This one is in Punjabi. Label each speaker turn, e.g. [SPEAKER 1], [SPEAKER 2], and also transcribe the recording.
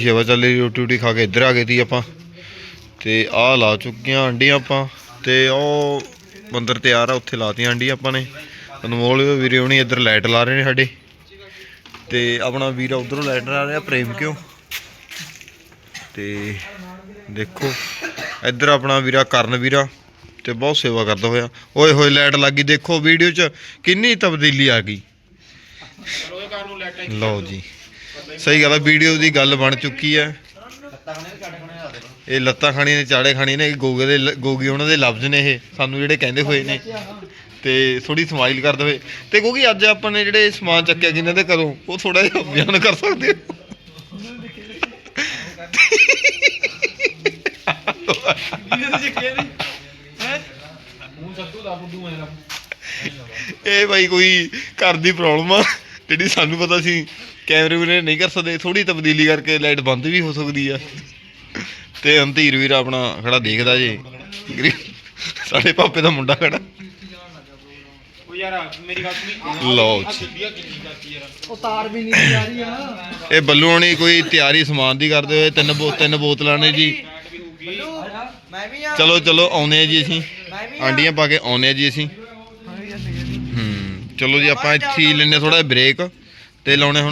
[SPEAKER 1] ਸ਼ੇਵਾ ਚੱਲੀ ਰੋਟੀ ਰੋਟੀ ਖਾ ਕੇ ਇੱਧਰ ਆ ਗਏ ਸੀ ਆਪਾਂ। ਤੇ ਆਹ ਲਾ ਚੁੱਕੀਆਂ ਅੰਡੀਆਂ ਆਪਾਂ, ਤੇ ਉਹ ਮੰਦਰ ਤਿਆਰ ਆ, ਉੱਥੇ ਲਾਤੀਆਂ ਅੰਡੀਆਂ ਆਪਾਂ ਨੇ। ਅਨਮੋਲ ਵੀਰੇ ਹੁਣੀ ਇੱਧਰ ਲਾਈਟ ਲਾ ਰਹੇ ਨੇ ਸਾਡੇ। ਤੇ ਆਪਣਾ ਵੀਰਾ ਉਧਰੋਂ ਲਾਈਟ ਲਾ ਰਿਹਾ, ਪ੍ਰੇਮ ਕਿਉਂ? ਤੇ ਦੇਖੋ, ਇੱਧਰ ਆਪਣਾ ਵੀਰਾ ਕਰਨ ਵੀਰਾ, ਤੇ ਬਹੁਤ ਸੇਵਾ ਕਰਦਾ ਹੋਇਆ। ਓਏ ਹੋਏ ਲਾਈਟ ਲੱਗੀ ਦੇਖੋ ਵੀਡੀਓ 'ਚ ਕਿੰਨੀ ਤਬਦੀਲੀ ਆ ਗਈ। ਲਓ ਜੀ। ਸਹੀ ਗੱਲ ਆ ਵੀਡੀਓ ਦੀ ਗੱਲ ਬਣ ਚੁੱਕੀ ਹੈ ਇਹ ਲੱਤਾਂ ਖਾਣੀਆਂ ਨੇ ਚਾੜੇ ਖਾਣੀਆਂ ਨੇ ਗੋਗੇ ਦੇ ਲ- ਗੋਗੀ ਉਹਨਾਂ ਦੇ ਲਫ਼ਜ਼ ਨੇ ਇਹ ਸਾਨੂੰ ਜਿਹੜੇ ਕਹਿੰਦੇ ਹੋਏ ਨੇ। ਤੇ ਥੋੜੀ ਸਮਾਈਲ ਕਰਦੇ ਹੋਏ ਤੇ ਕਿਉਂਕਿ ਅੱਜ ਆਪਾਂ ਨੇ ਜਿਹੜੇ ਸਮਾਨ ਚੱਕਿਆ ਕਿਨਾਂ ਦੇ ਘਰੋਂ ਉਹ ਥੋੜਾ ਜਿਹਾ ਬਿਆਨ ਕਰ ਸਕਦੇ ਹੋ? ਇਹ ਭਾਈ ਕੋਈ ਘਰ ਦੀ ਪ੍ਰੋਬਲਮ ਆ। ਜਿਹੜੀ ਸਾਨੂੰ ਪਤਾ ਸੀ ਕੈਮਰੇ ਵੀਰੇ ਨਹੀਂ ਕਰ ਸਕਦੇ ਥੋੜੀ ਤਬਦੀਲੀ ਕਰਕੇ ਲਾਈਟ ਬੰਦ ਵੀ ਹੋ ਸਕਦੀ ਆ। ਤੇ ਅੰਤੀਰ ਵੀਰ ਆਪਣਾ ਖੜਾ ਦੇਖਦਾ ਜੇ। ਸਾਡੇ ਪਾਪੇ ਦਾ ਮੁੰਡਾ ਖੜਾ।
[SPEAKER 2] ਉਹ ਯਾਰ ਮੇਰੀ ਗੱਲ ਸੁਣੀ।
[SPEAKER 1] ਲਓ ਜੀ।
[SPEAKER 2] ਸਿੱਧੀਆ ਕਿੰਨੀ ਕਰਤੀ ਯਾਰ।
[SPEAKER 3] ਉਹ ਤਾਰ ਵੀ ਨਹੀਂ ਜਾ ਰਹੀ ਆ।
[SPEAKER 1] ਇਹ ਬੱਲੂ ਹੋਣੀ ਕੋਈ ਤਿਆਰੀ ਸਮਾਨ ਦੀ ਕਰਦੇ ਹੋਏ ਤਿੰਨ ਬੋ ਤਿੰਨ ਬੋਤਲਾਂ ਨੇ ਜੀ।
[SPEAKER 2] ਵੀ ਹੋਊਗੀ।
[SPEAKER 3] ਮੈਂ ਵੀ ਆ।
[SPEAKER 1] ਚਲੋ ਚਲੋ ਆਉਨੇ ਆ ਜੀ ਅਸੀਂ। ਆਂਡੀਆਂ ਪਾ ਕੇ ਆਉਨੇ ਆ ਜੀ ਅਸੀਂ। ਚਲੋ ਜੀ ਆਪਾਂ ਇੱਥੇ ਹੀ ਲੈਨੇ ਥੋੜਾ ਬ੍ਰੇਕ ਤੇ ਲਾਉਣੇ ਹੁਣ